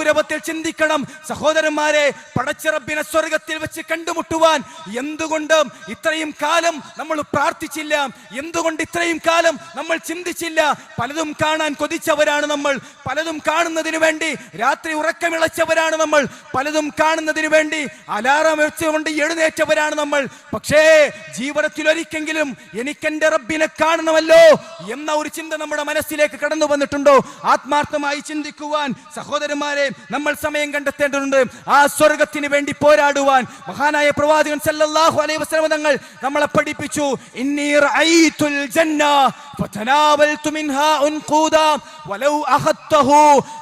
ഗൗരവത്തിൽ ചിന്തിക്കണം. സഹോദരന്മാരെ പടച്ചിറപ്പിനെ സ്വർഗത്തിൽ വെച്ച് കണ്ടുമുട്ടുവാൻ എന്തുകൊണ്ട് ഇത്രയും കാലം നമ്മൾ പ്രാർത്ഥിച്ചില്ല. എന്തുകൊണ്ട് ഇത്രയും കാലം നമ്മൾ ചിന്തിച്ചില്ല? പലതും കാണാൻ കൊതിച്ചവരാണ് നമ്മൾ. പലതും കാണുന്നതിന് വേണ്ടി രാത്രി ഉറക്കമിളച്ചവരാണ് നമ്മൾ. പലതും കാണുന്നതിന് വേണ്ടി അലാറം വെച്ചുകൊണ്ട് എഴുന്നേറ്റവരാണ് നമ്മൾ. പക്ഷേ ജീവിതത്തിൽ ഒരിക്കെങ്കിലും എനിക്കെന്റെ റബ്ബിനെ കാണണമല്ലോ എന്ന ഒരു ചിന്ത നമ്മുടെ മനസ്സിലേക്ക് കടന്നു വന്നിട്ടുണ്ടോ? ആത്മാർത്ഥമായി ചിന്തിക്കുവാൻ സഹോദരന്മാരെ നമ്മൾ സമയം കണ്ടെത്തേണ്ടതുണ്ട്. ആ സ്വർഗത്തിന് വേണ്ടി പോരാടുവാൻ മഹാനായ പ്രവാചകൻ സല്ലല്ലാഹു അലൈഹി വസല്ലം തങ്ങൾ നമ്മളെ പഠിപ്പിച്ചു. ഇന്നി ഐതുൽ ജന്ന ഫതനാവൽതു മിൻഹാ ഉൻഖൂദാ വലൗ أخذته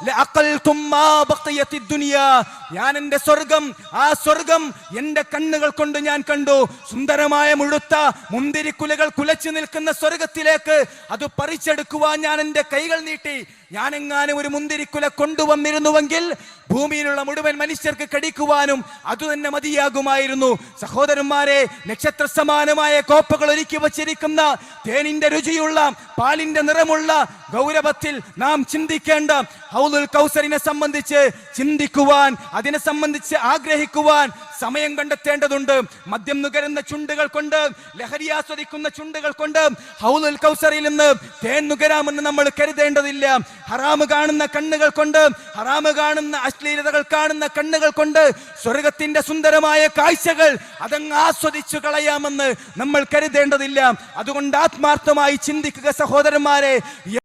ലഅഖൽതും മാ بقيت الدنيا. ഞാൻ എന്റെ സ്വർഗം ആ സ്വർഗം എന്റെ കണ്ണുകൾ കൊണ്ട് ഞാൻ കണ്ടു. സുന്ദരമായ മുഴുത്ത മുന്തിരിക്കുലകൾ കുലച്ചു നിൽക്കുന്ന സ്വർഗത്തിലേക്ക് അത് പറിച്ചെടുക്കുവാൻ ഞാൻ എന്റെ കൈകൾ നീട്ടി. ഞാൻ എങ്ങാനും ഒരു മുന്തിരിക്കുല കൊണ്ടുവന്നിരുന്നുവെങ്കിൽ ഭൂമിയിലുള്ള മുഴുവൻ മനുഷ്യർക്ക് കടിക്കുവാനും അത് തന്നെ മതിയാകുമായിരുന്നു. സഹോദരന്മാരെ നക്ഷത്ര സമാനമായ കോപ്പകൾ ഒരുക്കി വച്ചിരിക്കുന്ന തേനിന്റെ രുചിയുള്ള வேண்டாம் പാലിന്റെ നിറമുള്ള ഗൗരവത്തിൽ നാം ചിന്തിക്കേണ്ട ഹൗലുൽ കൗസറിനെ സംബന്ധിച്ച് ചിന്തിക്കുവാൻ അതിനെ സംബന്ധിച്ച് ആഗ്രഹിക്കുവാൻ സമയം കണ്ടെത്തേണ്ടതുണ്ട്. മദ്യം നുകരുന്ന ചുണ്ടുകൾ കൊണ്ട് ലഹരി ആസ്വദിക്കുന്ന ചുണ്ടുകൾ കൊണ്ട് ഹൗലുൽ കൗസറിൽ നിന്ന് തേൻ നുകരാമെന്ന് നമ്മൾ കരുതേണ്ടതില്ല. ഹറാമ് കാണുന്ന കണ്ണുകൾ കൊണ്ട് ഹറാമ് കാണുന്ന അശ്ലീലതകൾ കാണുന്ന കണ്ണുകൾ കൊണ്ട് സ്വർഗത്തിന്റെ സുന്ദരമായ കാഴ്ചകൾ അതങ്ങ് ആസ്വദിച്ചു കളയാമെന്ന് നമ്മൾ കരുതേണ്ടതില്ല. അതുകൊണ്ട് ആത്മാർത്ഥമായി ചിന്തിക്കുക സഹോദരന്മാരെ